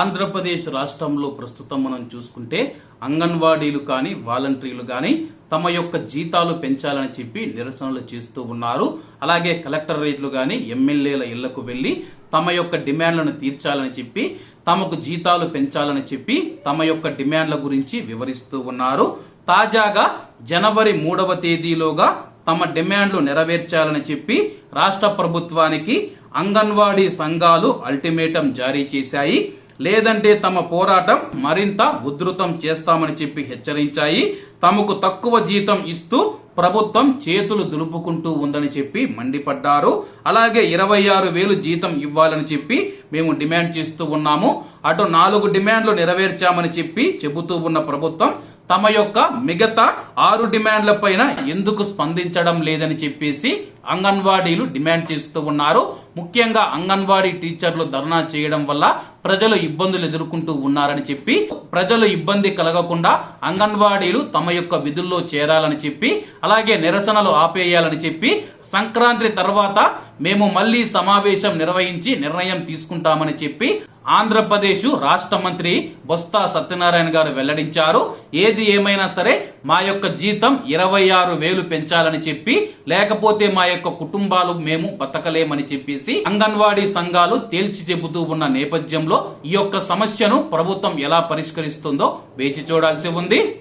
ఆంధ్రప్రదేశ్ రాష్ట్రంలో ప్రస్తుతం మనం చూసుకుంటే అంగన్వాడీలు కానీ వాలంటీర్లు కానీ తమ యొక్క జీతాలు పెంచాలని చెప్పి నిరసనలు చేస్తూ ఉన్నారు. అలాగే కలెక్టర్ రేట్లు కానీ ఎమ్మెల్యేల ఇళ్ళకు వెళ్ళి తమ యొక్క డిమాండ్లను తీర్చాలని చెప్పి తమకు జీతాలు పెంచాలని చెప్పి తమ యొక్క డిమాండ్ల గురించి వివరిస్తూ ఉన్నారు. తాజాగా జనవరి మూడవ తేదీలోగా తమ డిమాండ్లు నెరవేర్చాలని చెప్పి రాష్ట్ర ప్రభుత్వానికి అంగన్వాడీ సంఘాలు అల్టిమేటం జారీ చేశాయి. లేదంటే తమ పోరాటం మరింత ఉధృతం చేస్తామని చెప్పి హెచ్చరించాయి. తమకు తక్కువ జీతం ఇస్తూ ప్రభుత్వం చేతులు దులుపుకుంటూ ఉందని చెప్పి మండిపడ్డారు. అలాగే ఇరవై ఆరు వేలు జీతం ఇవ్వాలని చెప్పి మేము డిమాండ్ చేస్తూ ఉన్నాము. అటు నాలుగు డిమాండ్లు నెరవేర్చామని చెప్పి చెబుతూ ఉన్న ప్రభుత్వం తమ యొక్క మిగతా ఆరు డిమాండ్ల పైన ఎందుకు స్పందించడం లేదని చెప్పేసి అంగన్వాడీలు డిమాండ్ చేస్తూ ఉన్నారు. ముఖ్యంగా అంగన్వాడీ టీచర్లు ధర్నా చేయడం వల్ల ప్రజలు ఇబ్బందులు ఎదుర్కొంటూ ఉన్నారని చెప్పి ప్రజలు ఇబ్బంది కలగకుండా అంగన్వాడీలు తమ యొక్క విధుల్లో చేరాలని చెప్పి అలాగే నిరసనలు ఆపేయాలని చెప్పి సంక్రాంతి తర్వాత మేము మళ్ళీ సమావేశం నిర్వహించి నిర్ణయం తీసుకుంటామని చెప్పి ఆంధ్రప్రదేశ్ రాష్ట్ర మంత్రి బొత్స సత్యనారాయణ గారు వెల్లడించారు. ఏది ఏమైనా సరే మా యొక్క జీతం ఇరవై ఆరు వేలు పెంచాలని చెప్పి లేకపోతే మా యొక్క కుటుంబాలు మేము బతకలేమని చెప్పేసి అంగన్వాడీ సంఘాలు తేల్చి చెబుతూ ఉన్న నేపథ్యంలో ఈ యొక్క సమస్యను ప్రభుత్వం ఎలా పరిష్కరిస్తుందో వేచి చూడాల్సి ఉంది.